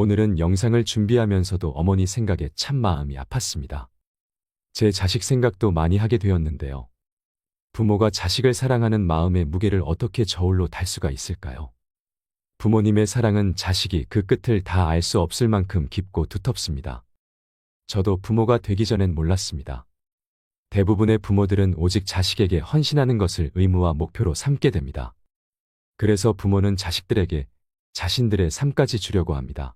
오늘은 영상을 준비하면서도 어머니 생각에 참 마음이 아팠습니다. 제 자식 생각도 많이 하게 되었는데요. 부모가 자식을 사랑하는 마음의 무게를 어떻게 저울로 달 수가 있을까요? 부모님의 사랑은 자식이 그 끝을 다 알 수 없을 만큼 깊고 두텁습니다. 저도 부모가 되기 전엔 몰랐습니다. 대부분의 부모들은 오직 자식에게 헌신하는 것을 의무와 목표로 삼게 됩니다. 그래서 부모는 자식들에게 자신들의 삶까지 주려고 합니다.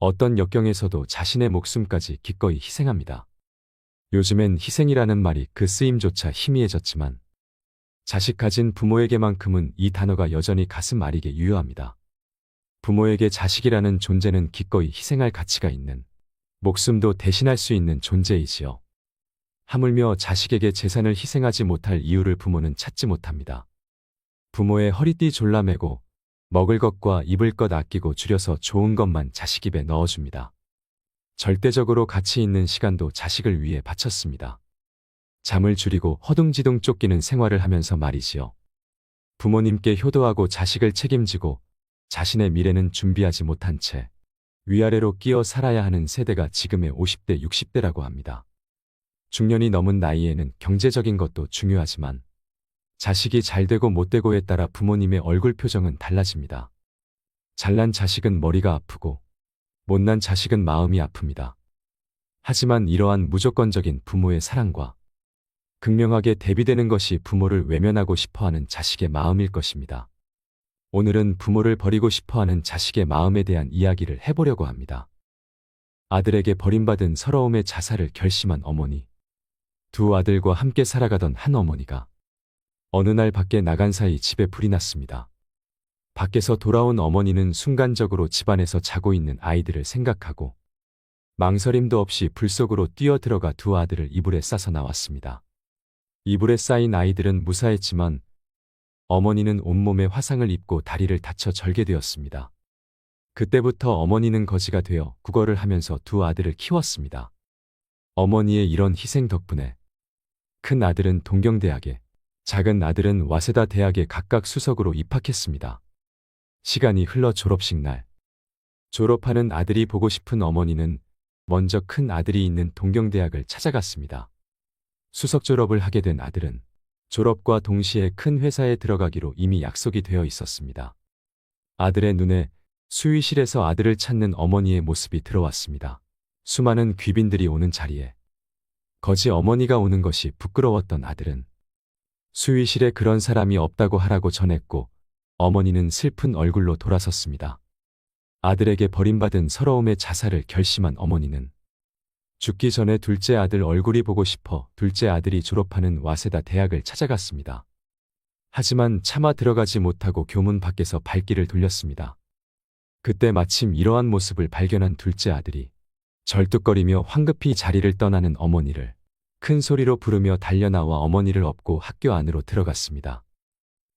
어떤 역경에서도 자신의 목숨까지 기꺼이 희생합니다. 요즘엔 희생이라는 말이 그 쓰임조차 희미해졌지만 자식 가진 부모에게만큼은 이 단어가 여전히 가슴 아리게 유효합니다. 부모에게 자식이라는 존재는 기꺼이 희생할 가치가 있는 목숨도 대신할 수 있는 존재이지요. 하물며 자식에게 재산을 희생하지 못할 이유를 부모는 찾지 못합니다. 부모의 허리띠 졸라매고 먹을 것과 입을 것 아끼고 줄여서 좋은 것만 자식 입에 넣어줍니다. 절대적으로 가치 있는 시간도 자식을 위해 바쳤습니다. 잠을 줄이고 허둥지둥 쫓기는 생활을 하면서 말이지요. 부모님께 효도하고 자식을 책임지고 자신의 미래는 준비하지 못한 채 위아래로 끼어 살아야 하는 세대가 지금의 50대, 60대라고 합니다. 중년이 넘은 나이에는 경제적인 것도 중요하지만 자식이 잘 되고 못 되고에 따라 부모님의 얼굴 표정은 달라집니다. 잘난 자식은 머리가 아프고 못난 자식은 마음이 아픕니다. 하지만 이러한 무조건적인 부모의 사랑과 극명하게 대비되는 것이 부모를 외면하고 싶어하는 자식의 마음일 것입니다. 오늘은 부모를 버리고 싶어하는 자식의 마음에 대한 이야기를 해보려고 합니다. 아들에게 버림받은 서러움의 자살을 결심한 어머니. 두 아들과 함께 살아가던 한 어머니가 어느 날 밖에 나간 사이 집에 불이 났습니다. 밖에서 돌아온 어머니는 순간적으로 집안에서 자고 있는 아이들을 생각하고 망설임도 없이 불 속으로 뛰어 들어가 두 아들을 이불에 싸서 나왔습니다. 이불에 쌓인 아이들은 무사했지만 어머니는 온몸에 화상을 입고 다리를 다쳐 절개되었습니다. 그때부터 어머니는 거지가 되어 국어를 하면서 두 아들을 키웠습니다. 어머니의 이런 희생 덕분에 큰 아들은 동경대학에, 작은 아들은 와세다 대학에 각각 수석으로 입학했습니다. 시간이 흘러 졸업식 날. 졸업하는 아들이 보고 싶은 어머니는 먼저 큰 아들이 있는 동경대학을 찾아갔습니다. 수석 졸업을 하게 된 아들은 졸업과 동시에 큰 회사에 들어가기로 이미 약속이 되어 있었습니다. 아들의 눈에 수의실에서 아들을 찾는 어머니의 모습이 들어왔습니다. 수많은 귀빈들이 오는 자리에 거지 어머니가 오는 것이 부끄러웠던 아들은 수의실에 그런 사람이 없다고 하라고 전했고 어머니는 슬픈 얼굴로 돌아섰습니다. 아들에게 버림받은 서러움의 자살을 결심한 어머니는 죽기 전에 둘째 아들 얼굴이 보고 싶어 둘째 아들이 졸업하는 와세다 대학을 찾아갔습니다. 하지만 차마 들어가지 못하고 교문 밖에서 발길을 돌렸습니다. 그때 마침 이러한 모습을 발견한 둘째 아들이 절뚝거리며 황급히 자리를 떠나는 어머니를 큰 소리로 부르며 달려나와 어머니를 업고 학교 안으로 들어갔습니다.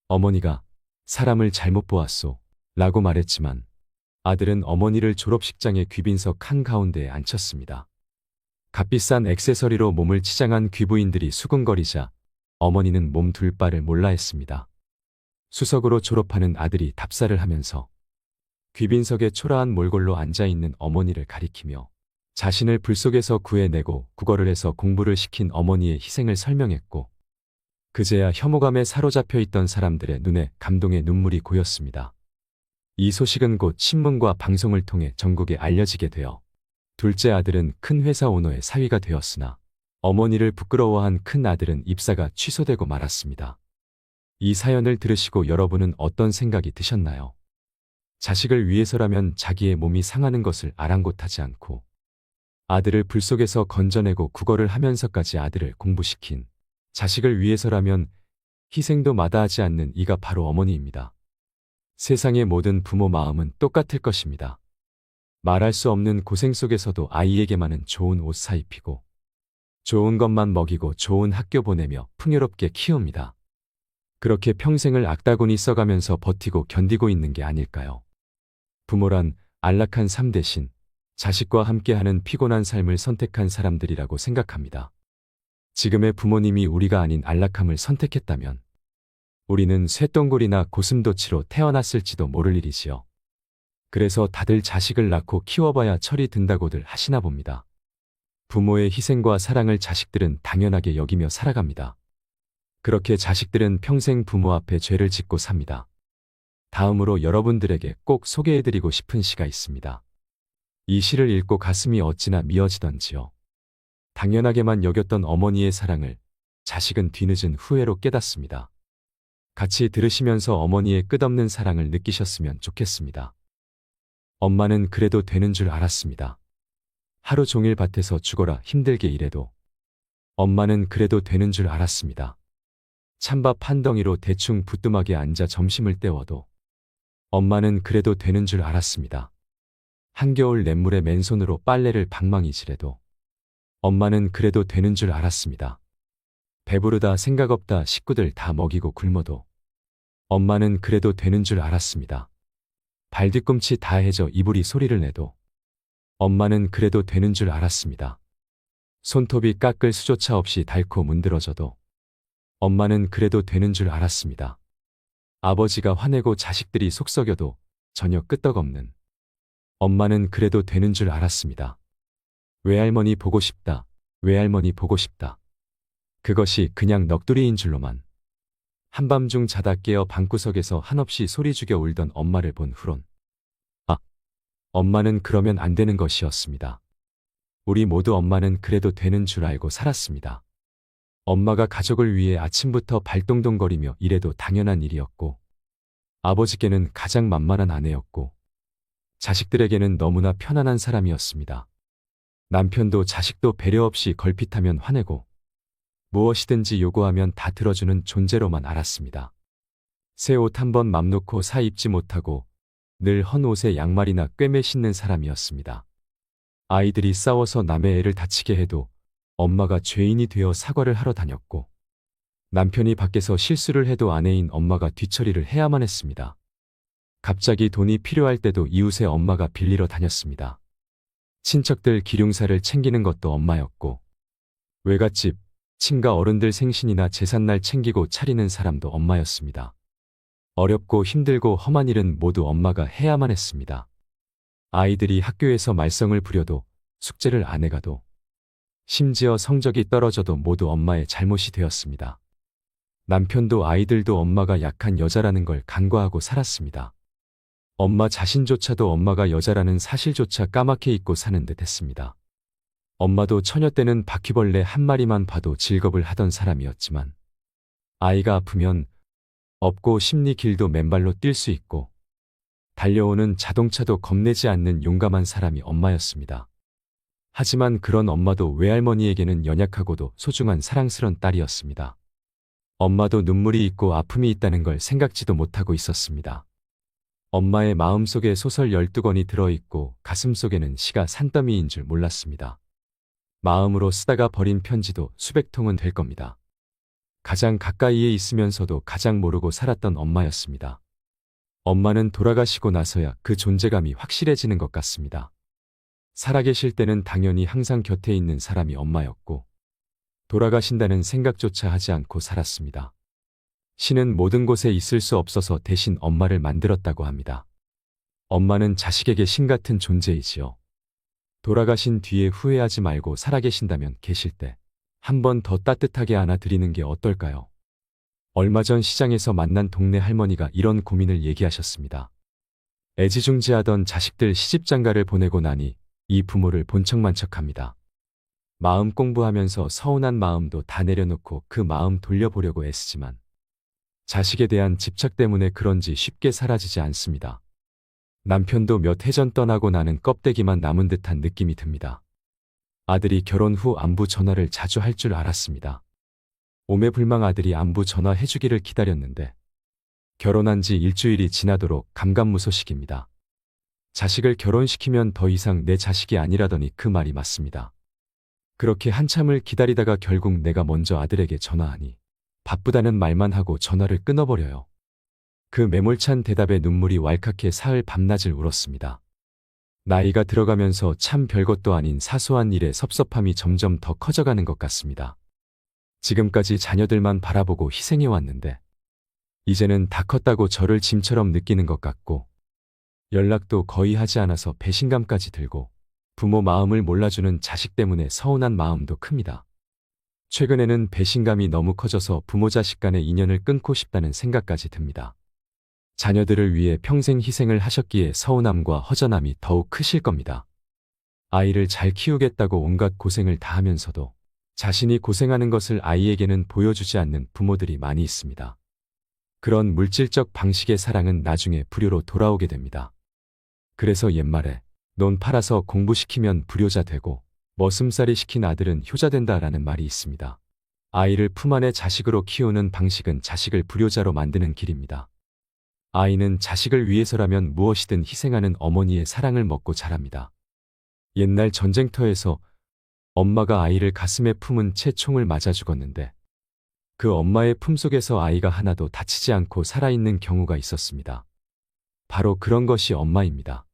어머니가 사람을 잘못 보았소 라고 말했지만 아들은 어머니를 졸업식장의 귀빈석 한가운데에 앉혔습니다. 값비싼 액세서리로 몸을 치장한 귀부인들이 수근거리자 어머니는 몸 둘 바를 몰라 했습니다. 수석으로 졸업하는 아들이 답사를 하면서 귀빈석에 초라한 몰골로 앉아있는 어머니를 가리키며 자신을 불 속에서 구해내고 국어를 해서 공부를 시킨 어머니의 희생을 설명했고 그제야 혐오감에 사로잡혀 있던 사람들의 눈에 감동의 눈물이 고였습니다. 이 소식은 곧 신문과 방송을 통해 전국에 알려지게 되어 둘째 아들은 큰 회사 오너의 사위가 되었으나 어머니를 부끄러워한 큰 아들은 입사가 취소되고 말았습니다. 이 사연을 들으시고 여러분은 어떤 생각이 드셨나요? 자식을 위해서라면 자기의 몸이 상하는 것을 아랑곳하지 않고 아들을 불 속에서 건져내고 국어를 하면서까지 아들을 공부시킨 자식을 위해서라면 희생도 마다하지 않는 이가 바로 어머니입니다. 세상의 모든 부모 마음은 똑같을 것입니다. 말할 수 없는 고생 속에서도 아이에게만은 좋은 옷 사입히고 좋은 것만 먹이고 좋은 학교 보내며 풍요롭게 키웁니다. 그렇게 평생을 악다구니 써가면서 버티고 견디고 있는 게 아닐까요? 부모란 안락한 삶 대신 자식과 함께하는 피곤한 삶을 선택한 사람들이라고 생각합니다. 지금의 부모님이 우리가 아닌 안락함을 선택했다면 우리는 쇠똥굴이나 고슴도치로 태어났을지도 모를 일이지요. 그래서 다들 자식을 낳고 키워봐야 철이 든다고들 하시나 봅니다. 부모의 희생과 사랑을 자식들은 당연하게 여기며 살아갑니다. 그렇게 자식들은 평생 부모 앞에 죄를 짓고 삽니다. 다음으로 여러분들에게 꼭 소개해드리고 싶은 시가 있습니다. 이 시를 읽고 가슴이 어찌나 미어지던지요. 당연하게만 여겼던 어머니의 사랑을 자식은 뒤늦은 후회로 깨닫습니다. 같이 들으시면서 어머니의 끝없는 사랑을 느끼셨으면 좋겠습니다. 엄마는 그래도 되는 줄 알았습니다. 하루 종일 밭에서 죽어라 힘들게 일해도 엄마는 그래도 되는 줄 알았습니다. 찬밥 한 덩이로 대충 부뚜막에 앉아 점심을 때워도 엄마는 그래도 되는 줄 알았습니다. 한겨울 냇물에 맨손으로 빨래를 방망이질해도 엄마는 그래도 되는 줄 알았습니다. 배부르다 생각 없다 식구들 다 먹이고 굶어도 엄마는 그래도 되는 줄 알았습니다. 발뒤꿈치 다 해져 이불이 소리를 내도 엄마는 그래도 되는 줄 알았습니다. 손톱이 깎을 수조차 없이 닳고 문드러져도 엄마는 그래도 되는 줄 알았습니다. 아버지가 화내고 자식들이 속썩여도 전혀 끄떡없는 엄마는 그래도 되는 줄 알았습니다. 외할머니 보고 싶다. 외할머니 보고 싶다. 그것이 그냥 넋두리인 줄로만. 한밤중 자다 깨어 방구석에서 한없이 소리 죽여 울던 엄마를 본 후론. 아, 엄마는 그러면 안 되는 것이었습니다. 우리 모두 엄마는 그래도 되는 줄 알고 살았습니다. 엄마가 가족을 위해 아침부터 발동동거리며 일해도 당연한 일이었고, 아버지께는 가장 만만한 아내였고, 자식들에게는 너무나 편안한 사람이었습니다. 남편도 자식도 배려 없이 걸핏하면 화내고, 무엇이든지 요구하면 다 들어주는 존재로만 알았습니다. 새 옷 한 번 맘 놓고 사 입지 못하고 늘 헌 옷에 양말이나 꿰매 신는 사람이었습니다. 아이들이 싸워서 남의 애를 다치게 해도 엄마가 죄인이 되어 사과를 하러 다녔고 남편이 밖에서 실수를 해도 아내인 엄마가 뒤처리를 해야만 했습니다. 갑자기 돈이 필요할 때도 이웃의 엄마가 빌리러 다녔습니다. 친척들 기륭사를 챙기는 것도 엄마였고 외갓집, 친가 어른들 생신이나 제삿날 챙기고 차리는 사람도 엄마였습니다. 어렵고 힘들고 험한 일은 모두 엄마가 해야만 했습니다. 아이들이 학교에서 말썽을 부려도 숙제를 안 해가도 심지어 성적이 떨어져도 모두 엄마의 잘못이 되었습니다. 남편도 아이들도 엄마가 약한 여자라는 걸 간과하고 살았습니다. 엄마 자신조차도 엄마가 여자라는 사실조차 까맣게 잊고 사는 듯 했습니다. 엄마도 처녀 때는 바퀴벌레 한 마리만 봐도 즐겁을 하던 사람이었지만 아이가 아프면 없고 심리 길도 맨발로 뛸 수 있고 달려오는 자동차도 겁내지 않는 용감한 사람이 엄마였습니다. 하지만 그런 엄마도 외할머니에게는 연약하고도 소중한 사랑스런 딸이었습니다. 엄마도 눈물이 있고 아픔이 있다는 걸 생각지도 못하고 있었습니다. 엄마의 마음속에 소설 12권이 들어있고 가슴속에는 시가 산더미인 줄 몰랐습니다. 마음으로 쓰다가 버린 편지도 수백 통은 될 겁니다. 가장 가까이에 있으면서도 가장 모르고 살았던 엄마였습니다. 엄마는 돌아가시고 나서야 그 존재감이 확실해지는 것 같습니다. 살아계실 때는 당연히 항상 곁에 있는 사람이 엄마였고, 돌아가신다는 생각조차 하지 않고 살았습니다. 신은 모든 곳에 있을 수 없어서 대신 엄마를 만들었다고 합니다. 엄마는 자식에게 신 같은 존재이지요. 돌아가신 뒤에 후회하지 말고 살아계신다면 계실 때 한 번 더 따뜻하게 안아드리는 게 어떨까요? 얼마 전 시장에서 만난 동네 할머니가 이런 고민을 얘기하셨습니다. 애지중지하던 자식들 시집장가를 보내고 나니 이 부모를 본척만 척합니다. 마음 공부하면서 서운한 마음도 다 내려놓고 그 마음 돌려보려고 애쓰지만 자식에 대한 집착 때문에 그런지 쉽게 사라지지 않습니다. 남편도 몇 해 전 떠나고 나는 껍데기만 남은 듯한 느낌이 듭니다. 아들이 결혼 후 안부 전화를 자주 할 줄 알았습니다. 오매불망 아들이 안부 전화 해주기를 기다렸는데 결혼한 지 일주일이 지나도록 감감무소식입니다. 자식을 결혼시키면 더 이상 내 자식이 아니라더니 그 말이 맞습니다. 그렇게 한참을 기다리다가 결국 내가 먼저 아들에게 전화하니 바쁘다는 말만 하고 전화를 끊어버려요. 그 매몰찬 대답에 눈물이 왈칵해 사흘 밤낮을 울었습니다. 나이가 들어가면서 참 별것도 아닌 사소한 일에 섭섭함이 점점 더 커져가는 것 같습니다. 지금까지 자녀들만 바라보고 희생해왔는데, 이제는 다 컸다고 저를 짐처럼 느끼는 것 같고, 연락도 거의 하지 않아서 배신감까지 들고 부모 마음을 몰라주는 자식 때문에 서운한 마음도 큽니다. 최근에는 배신감이 너무 커져서 부모 자식 간의 인연을 끊고 싶다는 생각까지 듭니다. 자녀들을 위해 평생 희생을 하셨기에 서운함과 허전함이 더욱 크실 겁니다. 아이를 잘 키우겠다고 온갖 고생을 다하면서도 자신이 고생하는 것을 아이에게는 보여주지 않는 부모들이 많이 있습니다. 그런 물질적 방식의 사랑은 나중에 불효로 돌아오게 됩니다. 그래서 옛말에 논 팔아서 공부시키면 불효자 되고 머슴살이 시킨 아들은 효자 된다라는 말이 있습니다. 아이를 품 안에 자식으로 키우는 방식은 자식을 불효자로 만드는 길입니다. 아이는 자식을 위해서라면 무엇이든 희생하는 어머니의 사랑을 먹고 자랍니다. 옛날 전쟁터에서 엄마가 아이를 가슴에 품은 채 총을 맞아 죽었는데 그 엄마의 품속에서 아이가 하나도 다치지 않고 살아있는 경우가 있었습니다. 바로 그런 것이 엄마입니다.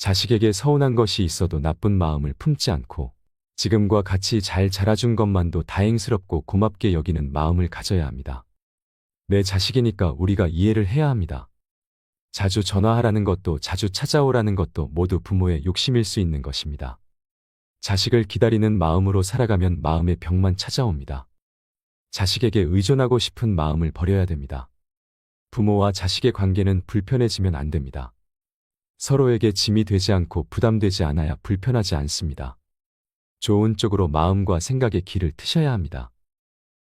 자식에게 서운한 것이 있어도 나쁜 마음을 품지 않고 지금과 같이 잘 자라준 것만도 다행스럽고 고맙게 여기는 마음을 가져야 합니다. 내 자식이니까 우리가 이해를 해야 합니다. 자주 전화하라는 것도 자주 찾아오라는 것도 모두 부모의 욕심일 수 있는 것입니다. 자식을 기다리는 마음으로 살아가면 마음의 병만 찾아옵니다. 자식에게 의존하고 싶은 마음을 버려야 됩니다. 부모와 자식의 관계는 불편해지면 안 됩니다. 서로에게 짐이 되지 않고 부담되지 않아야 불편하지 않습니다. 좋은 쪽으로 마음과 생각의 길을 트셔야 합니다.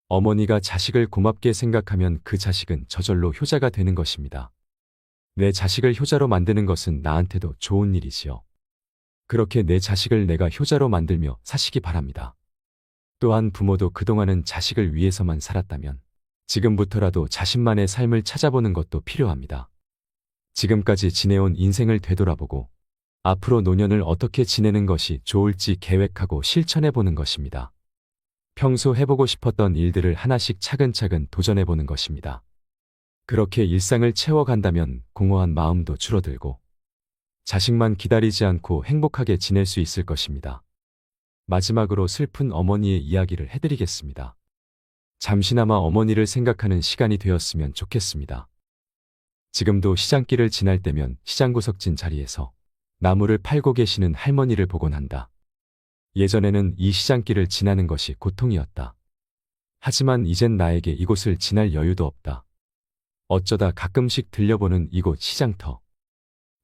어머니가 자식을 고맙게 생각하면 그 자식은 저절로 효자가 되는 것입니다. 내 자식을 효자로 만드는 것은 나한테도 좋은 일이지요. 그렇게 내 자식을 내가 효자로 만들며 사시기 바랍니다. 또한 부모도 그동안은 자식을 위해서만 살았다면 지금부터라도 자신만의 삶을 찾아보는 것도 필요합니다. 지금까지 지내온 인생을 되돌아보고 앞으로 노년을 어떻게 지내는 것이 좋을지 계획하고 실천해 보는 것입니다. 평소 해보고 싶었던 일들을 하나씩 차근차근 도전해 보는 것입니다. 그렇게 일상을 채워간다면 공허한 마음도 줄어들고 자식만 기다리지 않고 행복하게 지낼 수 있을 것입니다. 마지막으로 슬픈 어머니의 이야기를 해드리겠습니다. 잠시나마 어머니를 생각하는 시간이 되었으면 좋겠습니다. 지금도 시장길을 지날 때면 시장 구석진 자리에서 나무를 팔고 계시는 할머니를 보곤 한다. 예전에는 이 시장길을 지나는 것이 고통이었다. 하지만 이젠 나에게 이곳을 지날 여유도 없다. 어쩌다 가끔씩 들려보는 이곳 시장터.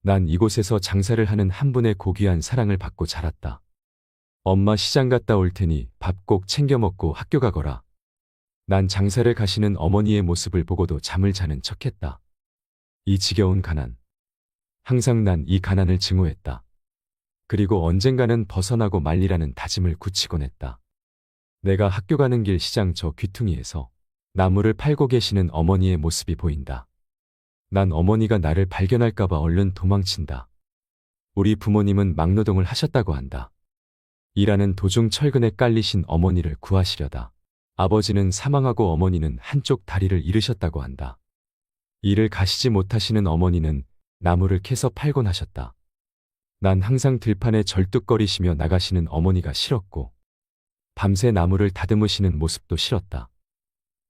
난 이곳에서 장사를 하는 한 분의 고귀한 사랑을 받고 자랐다. 엄마 시장 갔다 올 테니 밥 꼭 챙겨 먹고 학교 가거라. 난 장사를 가시는 어머니의 모습을 보고도 잠을 자는 척했다. 이 지겨운 가난. 항상 난 이 가난을 증오했다. 그리고 언젠가는 벗어나고 말리라는 다짐을 굳히곤 했다. 내가 학교 가는 길 시장 저 귀퉁이에서 나무를 팔고 계시는 어머니의 모습이 보인다. 난 어머니가 나를 발견할까봐 얼른 도망친다. 우리 부모님은 막노동을 하셨다고 한다. 일하는 도중 철근에 깔리신 어머니를 구하시려다. 아버지는 사망하고 어머니는 한쪽 다리를 잃으셨다고 한다. 일을 가시지 못하시는 어머니는 나무를 캐서 팔곤 하셨다. 난 항상 들판에 절뚝거리시며 나가시는 어머니가 싫었고 밤새 나무를 다듬으시는 모습도 싫었다.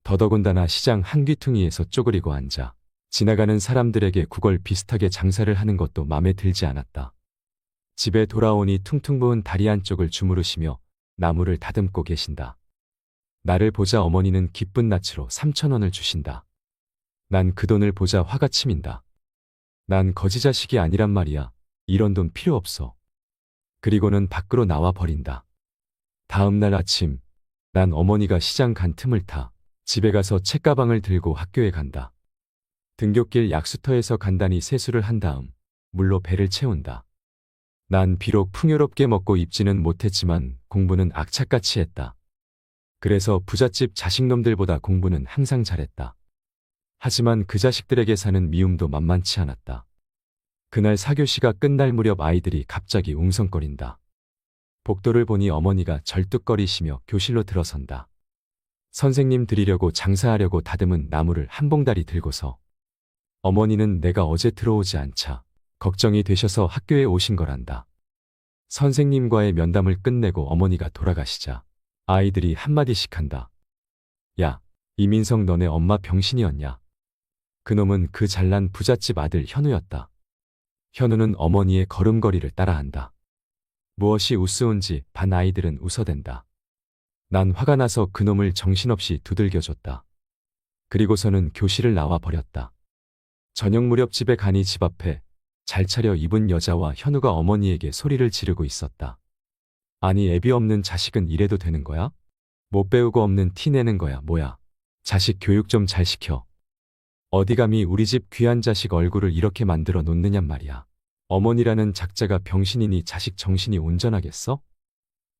더더군다나 시장 한 귀퉁이에서 쪼그리고 앉아 지나가는 사람들에게 구걸 비슷하게 장사를 하는 것도 마음에 들지 않았다. 집에 돌아오니 퉁퉁 부은 다리 한쪽을 주무르시며 나무를 다듬고 계신다. 나를 보자 어머니는 기쁜 낯으로 3천 원을 주신다. 난 그 돈을 보자 화가 치민다. 난 거지 자식이 아니란 말이야. 이런 돈 필요 없어. 그리고는 밖으로 나와 버린다. 다음 날 아침, 난 어머니가 시장 간 틈을 타 집에 가서 책가방을 들고 학교에 간다. 등굣길 약수터에서 간단히 세수를 한 다음 물로 배를 채운다. 난 비록 풍요롭게 먹고 입지는 못했지만 공부는 악착같이 했다. 그래서 부잣집 자식놈들보다 공부는 항상 잘했다. 하지만 그 자식들에게 사는 미움도 만만치 않았다. 그날 사교시가 끝날 무렵 아이들이 갑자기 웅성거린다. 복도를 보니 어머니가 절뚝거리시며 교실로 들어선다. 선생님 드리려고 장사하려고 다듬은 나무를 한 봉다리 들고서 어머니는 내가 어제 들어오지 않자 걱정이 되셔서 학교에 오신 거란다. 선생님과의 면담을 끝내고 어머니가 돌아가시자 아이들이 한마디씩 한다. 야, 이민성 너네 엄마 병신이었냐? 그놈은 그 잘난 부잣집 아들 현우였다. 현우는 어머니의 걸음걸이를 따라한다. 무엇이 우스운지 반 아이들은 웃어댄다. 난 화가 나서 그놈을 정신없이 두들겨줬다. 그리고서는 교실을 나와 버렸다. 저녁 무렵 집에 가니 집 앞에 잘 차려 입은 여자와 현우가 어머니에게 소리를 지르고 있었다. 아니 애비 없는 자식은 이래도 되는 거야? 못 배우고 없는 티 내는 거야 뭐야? 자식 교육 좀 잘 시켜. 어디 감히 우리 집 귀한 자식 얼굴을 이렇게 만들어 놓느냔 말이야. 어머니라는 작자가 병신이니 자식 정신이 온전하겠어?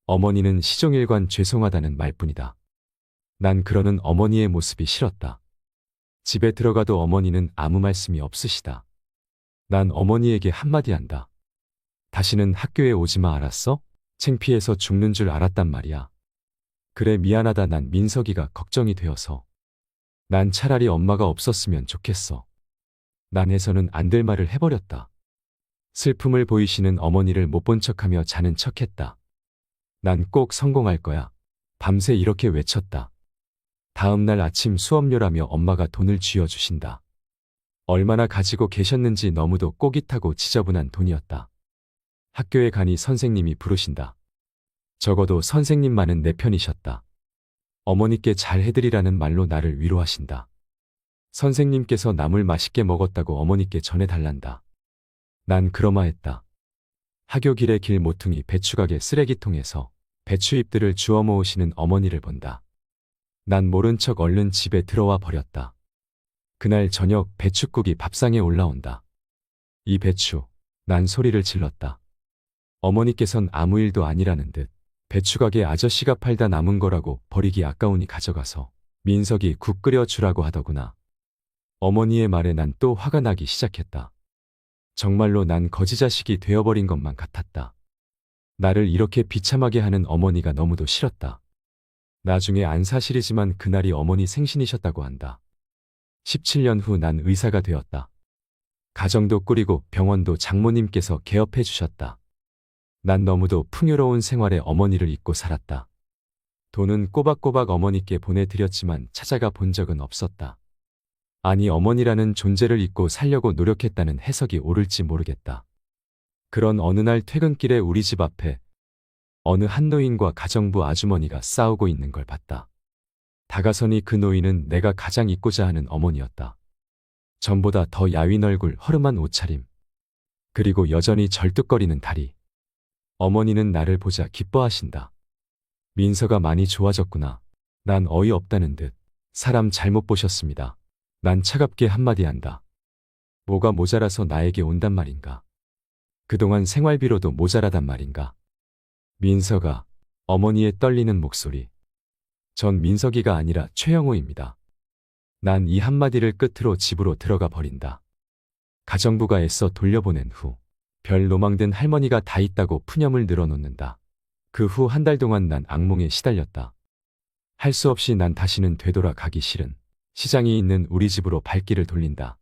어머니는 시종일관 죄송하다는 말뿐이다. 난 그러는 어머니의 모습이 싫었다. 집에 들어가도 어머니는 아무 말씀이 없으시다. 난 어머니에게 한마디 한다. 다시는 학교에 오지 마 알았어? 창피해서 죽는 줄 알았단 말이야. 그래 미안하다 난 민석이가 걱정이 되어서. 난 차라리 엄마가 없었으면 좋겠어. 난 해서는 안 될 말을 해버렸다. 슬픔을 보이시는 어머니를 못 본 척하며 자는 척했다. 난 꼭 성공할 거야. 밤새 이렇게 외쳤다. 다음 날 아침 수업료라며 엄마가 돈을 쥐어주신다. 얼마나 가지고 계셨는지 너무도 꼬깃하고 지저분한 돈이었다. 학교에 가니 선생님이 부르신다. 적어도 선생님만은 내 편이셨다. 어머니께 잘 해드리라는 말로 나를 위로하신다. 선생님께서 나물 맛있게 먹었다고 어머니께 전해달란다. 난 그러마했다. 학교 길의 길 모퉁이 배추가게 쓰레기통에서 배추잎들을 주워 모으시는 어머니를 본다. 난 모른 척 얼른 집에 들어와 버렸다. 그날 저녁 배추국이 밥상에 올라온다. 이 배추, 난 소리를 질렀다. 어머니께선 아무 일도 아니라는 듯 배추가게 아저씨가 팔다 남은 거라고 버리기 아까우니 가져가서 민석이 국 끓여 주라고 하더구나. 어머니의 말에 난 또 화가 나기 시작했다. 정말로 난 거지 자식이 되어버린 것만 같았다. 나를 이렇게 비참하게 하는 어머니가 너무도 싫었다. 나중에 안 사실이지만 그날이 어머니 생신이셨다고 한다. 17년 후 난 의사가 되었다. 가정도 꾸리고 병원도 장모님께서 개업해 주셨다. 난 너무도 풍요로운 생활에 어머니를 잊고 살았다. 돈은 꼬박꼬박 어머니께 보내드렸지만 찾아가 본 적은 없었다. 아니 어머니라는 존재를 잊고 살려고 노력했다는 해석이 옳을지 모르겠다. 그런 어느 날 퇴근길에 우리 집 앞에 어느 한 노인과 가정부 아주머니가 싸우고 있는 걸 봤다. 다가서니 그 노인은 내가 가장 잊고자 하는 어머니였다. 전보다 더 야윈 얼굴 허름한 옷차림. 그리고 여전히 절뚝거리는 다리. 어머니는 나를 보자 기뻐하신다. 민서가 많이 좋아졌구나. 난 어이없다는 듯. 사람 잘못 보셨습니다. 난 차갑게 한마디 한다. 뭐가 모자라서 나에게 온단 말인가. 그동안 생활비로도 모자라단 말인가. 민서가 어머니의 떨리는 목소리. 전 민석이가 아니라 최영호입니다. 난 이 한마디를 끝으로 집으로 들어가 버린다. 가정부가 애써 돌려보낸 후 별 노망된 할머니가 다 있다고 푸념을 늘어놓는다. 그 후 한 달 동안 난 악몽에 시달렸다. 할 수 없이 난 다시는 되돌아가기 싫은 시장이 있는 우리 집으로 발길을 돌린다.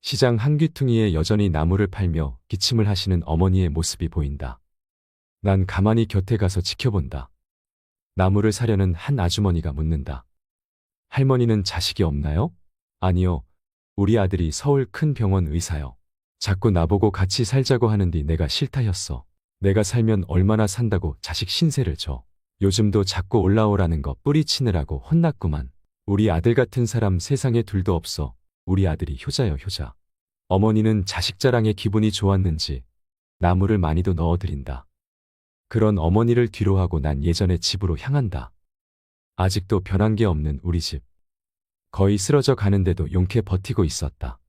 시장 한 귀퉁이에 여전히 나무를 팔며 기침을 하시는 어머니의 모습이 보인다. 난 가만히 곁에 가서 지켜본다. 나무를 사려는 한 아주머니가 묻는다. 할머니는 자식이 없나요? 아니요. 우리 아들이 서울 큰 병원 의사요. 자꾸 나보고 같이 살자고 하는디 내가 싫다였어. 내가 살면 얼마나 산다고 자식 신세를 져. 요즘도 자꾸 올라오라는 거 뿌리치느라고 혼났구만. 우리 아들 같은 사람 세상에 둘도 없어. 우리 아들이 효자여 효자. 어머니는 자식 자랑에 기분이 좋았는지 나무를 많이도 넣어드린다. 그런 어머니를 뒤로하고 난 예전의 집으로 향한다. 아직도 변한 게 없는 우리 집. 거의 쓰러져 가는데도 용케 버티고 있었다.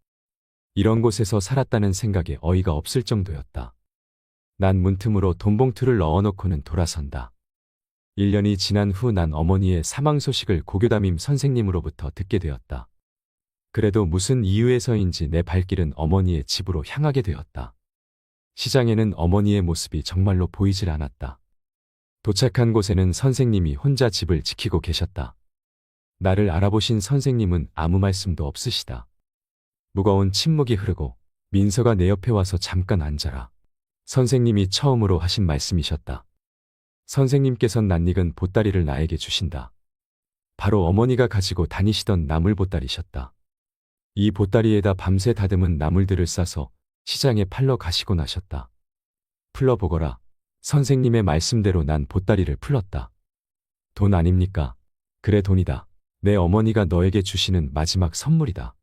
이런 곳에서 살았다는 생각에 어이가 없을 정도였다. 난 문틈으로 돈봉투를 넣어놓고는 돌아선다. 1년이 지난 후 난 어머니의 사망 소식을 고교담임 선생님으로부터 듣게 되었다. 그래도 무슨 이유에서인지 내 발길은 어머니의 집으로 향하게 되었다. 시장에는 어머니의 모습이 정말로 보이질 않았다. 도착한 곳에는 선생님이 혼자 집을 지키고 계셨다. 나를 알아보신 선생님은 아무 말씀도 없으시다. 무거운 침묵이 흐르고 민서가 내 옆에 와서 잠깐 앉아라. 선생님이 처음으로 하신 말씀이셨다. 선생님께선 낯익은 보따리를 나에게 주신다. 바로 어머니가 가지고 다니시던 나물 보따리셨다. 이 보따리에다 밤새 다듬은 나물들을 싸서 시장에 팔러 가시고 나셨다. 풀러보거라. 선생님의 말씀대로 난 보따리를 풀렀다. 돈 아닙니까? 그래 돈이다. 내 어머니가 너에게 주시는 마지막 선물이다.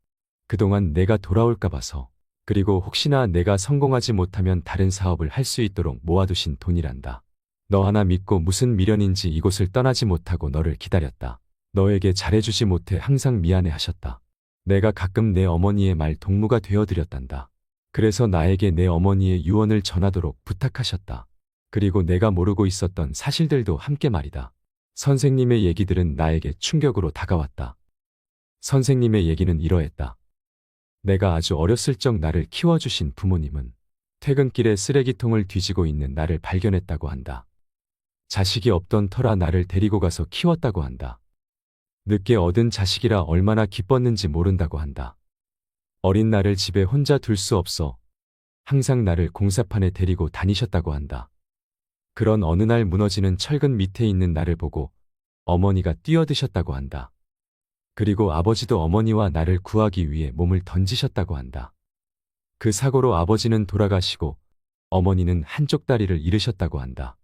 그동안 내가 돌아올까 봐서 그리고 혹시나 내가 성공하지 못하면 다른 사업을 할 수 있도록 모아두신 돈이란다. 너 하나 믿고 무슨 미련인지 이곳을 떠나지 못하고 너를 기다렸다. 너에게 잘해주지 못해 항상 미안해 하셨다. 내가 가끔 내 어머니의 말 동무가 되어드렸단다. 그래서 나에게 내 어머니의 유언을 전하도록 부탁하셨다. 그리고 내가 모르고 있었던 사실들도 함께 말이다. 선생님의 얘기들은 나에게 충격으로 다가왔다. 선생님의 얘기는 이러했다. 내가 아주 어렸을 적 나를 키워주신 부모님은 퇴근길에 쓰레기통을 뒤지고 있는 나를 발견했다고 한다. 자식이 없던 터라 나를 데리고 가서 키웠다고 한다. 늦게 얻은 자식이라 얼마나 기뻤는지 모른다고 한다. 어린 나를 집에 혼자 둘 수 없어 항상 나를 공사판에 데리고 다니셨다고 한다. 그런 어느 날 무너지는 철근 밑에 있는 나를 보고 어머니가 뛰어드셨다고 한다. 그리고 아버지도 어머니와 나를 구하기 위해 몸을 던지셨다고 한다. 그 사고로 아버지는 돌아가시고 어머니는 한쪽 다리를 잃으셨다고 한다.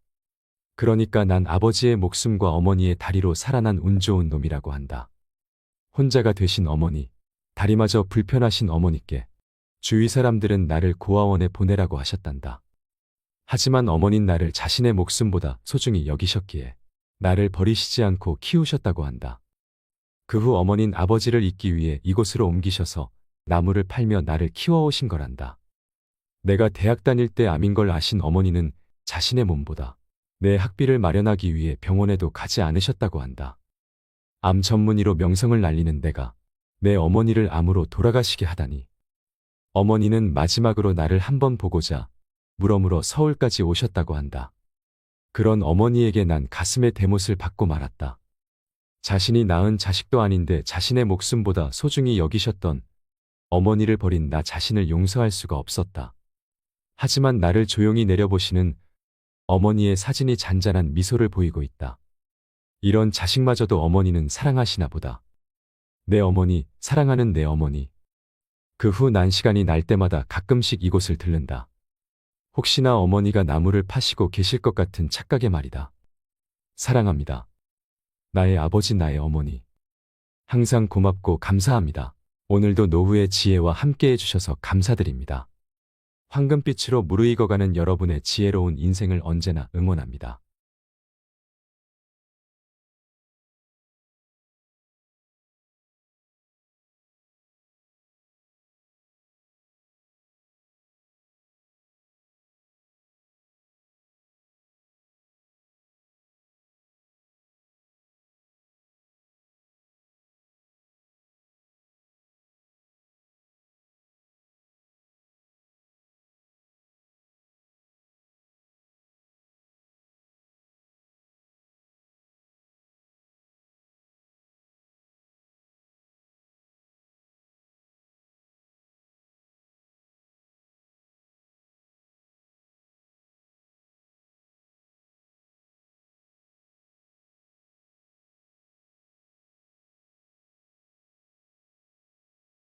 그러니까 난 아버지의 목숨과 어머니의 다리로 살아난 운 좋은 놈이라고 한다. 혼자가 되신 어머니, 다리마저 불편하신 어머니께 주위 사람들은 나를 고아원에 보내라고 하셨단다. 하지만 어머닌 나를 자신의 목숨보다 소중히 여기셨기에 나를 버리시지 않고 키우셨다고 한다. 그 후 어머닌 아버지를 잊기 위해 이곳으로 옮기셔서 나무를 팔며 나를 키워오신 거란다. 내가 대학 다닐 때 암인 걸 아신 어머니는 자신의 몸보다 내 학비를 마련하기 위해 병원에도 가지 않으셨다고 한다. 암 전문의로 명성을 날리는 내가 내 어머니를 암으로 돌아가시게 하다니. 어머니는 마지막으로 나를 한번 보고자 물어물어 서울까지 오셨다고 한다. 그런 어머니에게 난 가슴에 대못을 받고 말았다. 자신이 낳은 자식도 아닌데 자신의 목숨보다 소중히 여기셨던 어머니를 버린 나 자신을 용서할 수가 없었다. 하지만 나를 조용히 내려보시는 어머니의 사진이 잔잔한 미소를 보이고 있다. 이런 자식마저도 어머니는 사랑하시나 보다. 내 어머니, 사랑하는 내 어머니. 그 후 난 시간이 날 때마다 가끔씩 이곳을 들른다. 혹시나 어머니가 나무를 파시고 계실 것 같은 착각의 말이다. 사랑합니다. 나의 아버지, 나의 어머니. 항상 고맙고 감사합니다. 오늘도 노후의 지혜와 함께 해주셔서 감사드립니다. 황금빛으로 무르익어가는 여러분의 지혜로운 인생을 언제나 응원합니다.